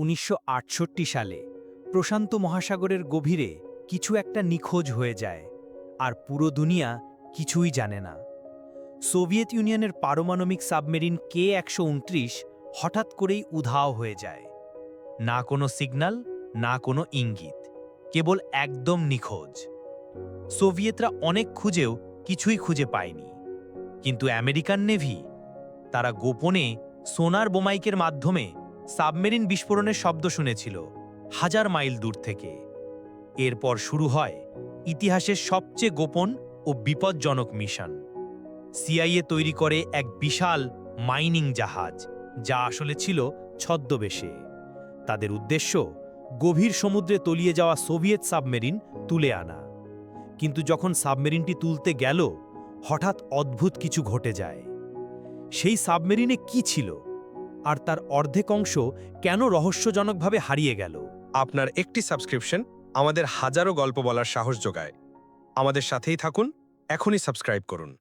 উনিশশো আটষট্টি সালে প্রশান্ত মহাসাগরের গভীরে কিছু একটা নিখোঁজ হয়ে যায়, আর পুরো দুনিয়া কিছুই জানে না। সোভিয়েত ইউনিয়নের পারমাণবিক সাবমেরিন কে একশো উনত্রিশ হঠাৎ করেই উধাও হয়ে যায়। না কোনো সিগন্যাল না কোনো ইঙ্গিত, কেবল একদম নিখোঁজ। সোভিয়েতরা অনেক খুঁজেও কিছুই খুঁজে পায়নি। কিন্তু আমেরিকান নেভি, তারা গোপনে সোনার বোমাইকের মাধ্যমে সাবমেরিন বিস্ফোরণের শব্দ শুনেছিল, হাজার মাইল দূর থেকে। এরপর শুরু হয় ইতিহাসের সবচেয়ে গোপন ও বিপজ্জনক মিশন। সিআইএ তৈরি করে এক বিশাল মাইনিং জাহাজ, যা আসলে ছিল ছদ্মবেশে। তাদের উদ্দেশ্য, গভীর সমুদ্রে তলিয়ে যাওয়া সোভিয়েত সাবমেরিন তুলে আনা। কিন্তু যখন সাবমেরিনটি তুলতে গেল, হঠাৎ অদ্ভুত কিছু ঘটে যায়। সেই সাবমেরিনে কি ছিল? আর তার অর্ধেক অংশ কেন রহস্যজনকভাবে হারিয়ে গেল? আপনার একটি সাবস্ক্রিপশন আমাদের হাজারো গল্প বলার সাহস যোগায়। আমাদের সাথেই থাকুন, এখনই সাবস্ক্রাইব করুন।